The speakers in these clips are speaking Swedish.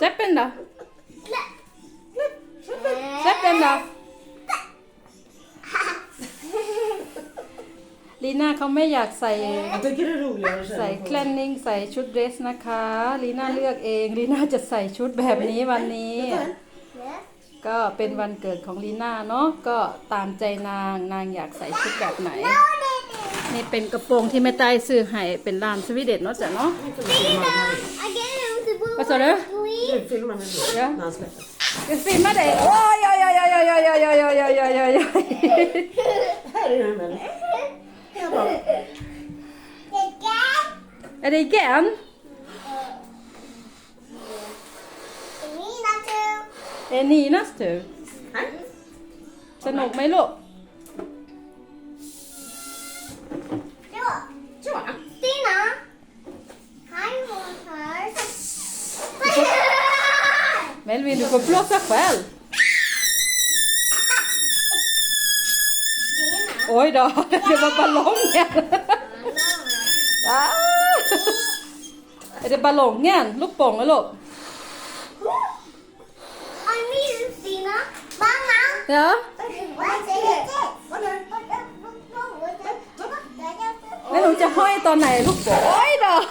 Släpp den då. Släpp den då. Lina เขาไม่อยากใส่ใส่แคลนนิ่งใส่ชุดเดรสนะคะ ลีน่าเลือกเอง ลีน่าจะใส่ชุดแบบนี้วันนี้ ก็เป็นวันเกิดของลีน่าเนาะ ก็ตามใจนาง นางอยากใส่ชุดแบบไหน นี่เป็นกระโปรงที่แม่ใต้ซื้อให้เป็นลานสวีเดนเนาะจ้ะเนาะ Vad sa du? Du filmar mig då, Ja. när han släpper. Ska jag filma dig? Oj, oj, oj, oj, oj, oj, oj, oj, oj, oj, oj, oj. Här är den väl. Här bak. Är det igen? Det är Ninas tur. Här. Sen åk mig lopp. Melvin, du får blåsa själv. Oj då, det var ballonger. Ah! Är det ballongen? Look bong look. Ja? Men hon จะห้อยตอนไหนลูกโอยดอก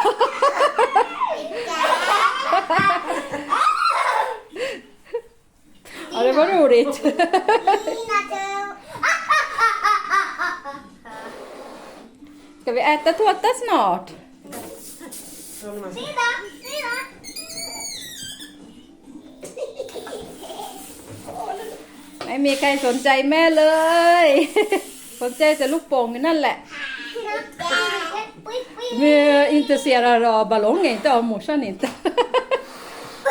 Ja, det var roligt. Nina too. Ska vi äta tårta snart? håller man sig. Stina. Stina. ไม่มีใครสนใจแม่เลย สนใจแต่ลูกโป่งอยู่นั่นแหละ Vi är intresserade av ballonger, inte av morsan inte.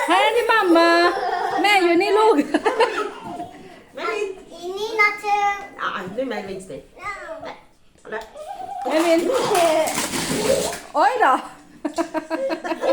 Här är din mamma. jag vill inte. Oj då!